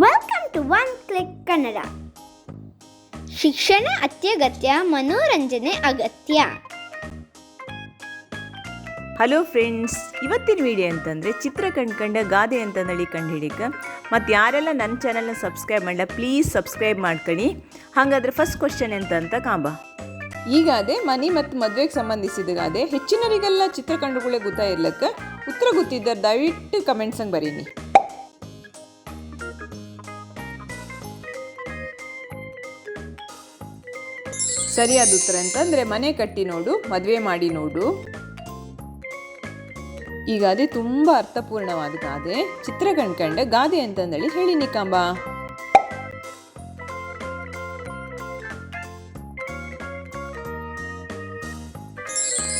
Welcome to one click Kannada ಶಿಕ್ಷಣ ಅತ್ಯಗತ್ಯ ಮನೋರಂಜನೆ ಅಗತ್ಯ. ಹಲೋ ಫ್ರೆಂಡ್ಸ್ ಇವತ್ತಿನ ವಿಡಿಯೋ ಅಂತಂದರೆ ಚಿತ್ರ ಕಂಡ್ಕಂಡ ಗಾದೆ ಅಂತಂದೇಳಿ ಕಂಡು ಹಿಡಿಕ. ಮತ್ತು ಯಾರೆಲ್ಲ ನನ್ನ ಚಾನಲ್ನ ಸಬ್ಸ್ಕ್ರೈಬ್ ಮಾಡಲ್ಲ ಪ್ಲೀಸ್ ಸಬ್ಸ್ಕ್ರೈಬ್ ಮಾಡ್ಕೊಳ್ಳಿ ಹಾಗಾದ್ರೆ ಫಸ್ಟ್ ಕ್ವಶನ್ ಎಂತ ಅಂತ ಕಾಂಬ ಈಗಾದೆ ಮನೆ ಮತ್ತು ಮದುವೆಗೆ ಸಂಬಂಧಿಸಿದ ಗಾದೆ. ಹೆಚ್ಚಿನರಿಗೆಲ್ಲ ಚಿತ್ರಕಂಡುಗಳೇ ಗೊತ್ತಾ ಇರ್ಲಕ್ಕ ಉತ್ತರ ಗೊತ್ತಿದ್ದರೆ ದಯವಿಟ್ಟು ಕಮೆಂಟ್ಸಂಗೆ ಬರೀನಿ. ಸರಿಯಾದ ಉತ್ತರ ಅಂತಂದರೆ ಮನೆ ಕಟ್ಟಿ ನೋಡು, ಮದುವೆ ಮಾಡಿ ನೋಡು. ಈ ಗಾದೆ ತುಂಬ ಅರ್ಥಪೂರ್ಣವಾದ ಗಾದೆ ಚಿತ್ರ ಕಂಡ್ಕಂಡ ಗಾದೆ ಅಂತಂದೇಳಿ ಹೇಳಿ ನಿಕಾಂಬ.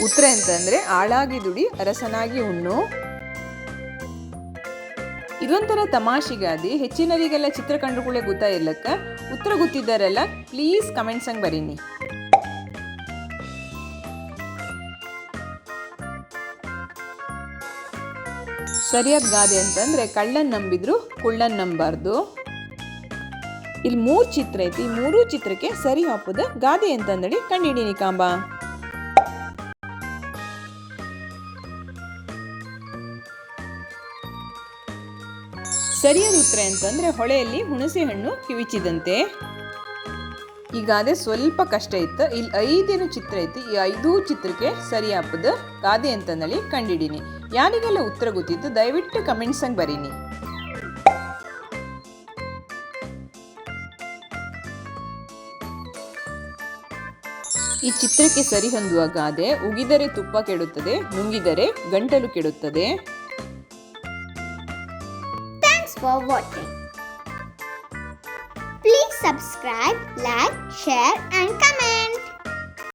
ಉತ್ತರ ಅಂತಂದ್ರೆ ಆಳಾಗಿ ದುಡಿ, ಅರಸನಾಗಿ ಉಣ್ಣು. ಇದೊಂಥರ ತಮಾಷೆಗಾದಿ ಹೆಚ್ಚಿನರಿಗೆಲ್ಲ ಚಿತ್ರ ಕಂಡುಕೊಳ್ಳೆ ಗೊತ್ತಾ ಇರ್ಲಕ್ಕ? ಉತ್ತರ ಗೊತ್ತಿದ್ದಾರಲ್ಲ ಪ್ಲೀಸ್ ಕಮೆಂಟ್ಸ್ ಹಂಗೆ ಬರೀನಿ. ಸರಿಯಾದ ಗಾದೆ ಅಂತಂದ್ರೆ ಕಳ್ಳನ್ ನಂಬಿದ್ರು, ಕುಳ್ಳನ್ ನಂಬಾರ್ದು. ಇಲ್ಲಿ ಮೂರು ಚಿತ್ರ ಐತಿ ಮೂರು ಚಿತ್ರಕ್ಕೆ ಸರಿ ಹಾಪದ ಗಾದೆ ಅಂತಂದಳಿ ಕಂಡಿಡೀನಿ ಕಾಂಬ. ಸರಿಯಾದ ಉತ್ತರ ಅಂತಂದರೆ ಹೊಳೆಯಲ್ಲಿ ಹುಣಸೆ ಹಣ್ಣು ಕಿವಿಚಿದಂತೆ ಗಾದೆ ಸ್ವಲ್ಪ ಕಷ್ಟ ಇತ್ತು. ಇಲ್ಲಿ ಐದೇನು ಚಿತ್ರ ಐತಿ ಈ ಐದು ಚಿತ್ರಕ್ಕೆ ಸರಿ ಹಾಪದ ಗಾದೆ ಅಂತಂದೇಳಿ ಕಂಡಿಡೀನಿ. ಯಾರಿಗೆಲ್ಲ ಉತ್ತರ ಗೊತ್ತಿತ್ತು ದಯವಿಟ್ಟು ಕಮೆಂಟ್ಸ್ ಹಂಗೆ ಬರೀನಿ. ಈ ಚಿತ್ರಕ್ಕೆ ಸರಿ ಹೊಂದುವ ಗಾದೆ ಉಗಿದರೆ ತುಪ್ಪ ಕೆಡುತ್ತದೆ, ನುಂಗಿದರೆ ಗಂಟಲು ಕೆಡುತ್ತದೆ. Thanks for watching. Please subscribe, like, share and comment.